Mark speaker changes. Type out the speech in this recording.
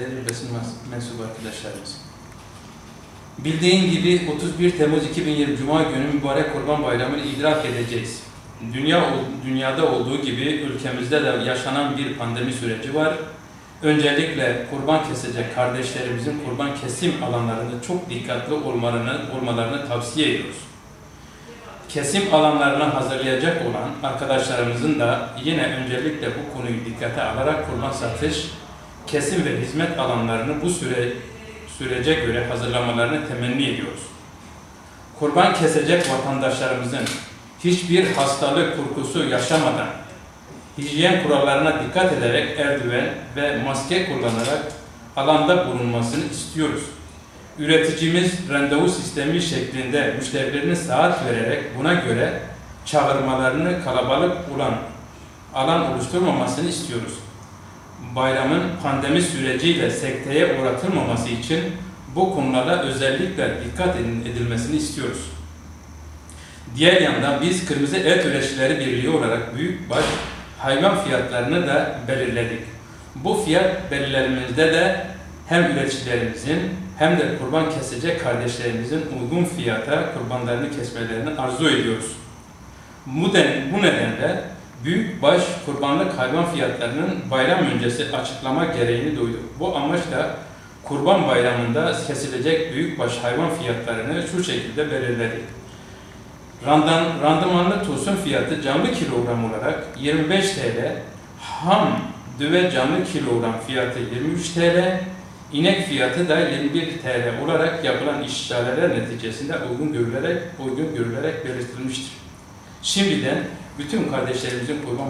Speaker 1: değerli basın mens- mensubu arkadaşlarımız. Bildiğin gibi 31 Temmuz 2020 Cuma günü mübarek Kurban Bayramı'nı idrak edeceğiz. Dünya dünyada olduğu gibi ülkemizde de yaşanan bir pandemi süreci var. Öncelikle kurban kesecek kardeşlerimizin kurban kesim alanlarında çok dikkatli olmalarını, olmalarını tavsiye ediyoruz. Kesim alanlarını hazırlayacak olan arkadaşlarımızın da yine öncelikle bu konuyu dikkate alarak kurban satış, kesim ve hizmet alanlarını bu süre sürece göre hazırlamalarını temenni ediyoruz. Kurban kesecek vatandaşlarımızın hiçbir hastalık korkusu yaşamadan hijyen kurallarına dikkat ederek eldiven ve maske kullanarak alanda bulunmasını istiyoruz. Üreticimiz randevu sistemi şeklinde müşterilerine saat vererek buna göre çağırmalarını kalabalık olan alan oluşturmamasını istiyoruz. Bayramın pandemi süreciyle sekteye uğratılmaması için bu konulara özellikle dikkat edilmesini istiyoruz. Diğer yandan biz Kırmızı Et Üreticileri Birliği olarak büyükbaş hayvan fiyatlarını da belirledik. Bu fiyat belirlememizde de hem üreticilerimizin hem de kurban kesecek kardeşlerimizin uygun fiyata kurbanlarını kesmelerini arzu ediyoruz. Bu nedenle büyükbaş kurbanlık hayvan fiyatlarının bayram öncesi açıklama gereğini duyduk. Bu amaçla kurban bayramında kesilecek büyükbaş hayvan fiyatlarını şu şekilde belirledik. Randan, randımanlı tosun fiyatı canlı kilogram olarak 25 TL, ham düve canlı kilogram fiyatı 23 TL, inek fiyatı da 21 TL olarak yapılan işgaleler neticesinde uygun görülerek, uygun görülerek belirtilmiştir. Şimdiden bütün kardeşlerimizin kurban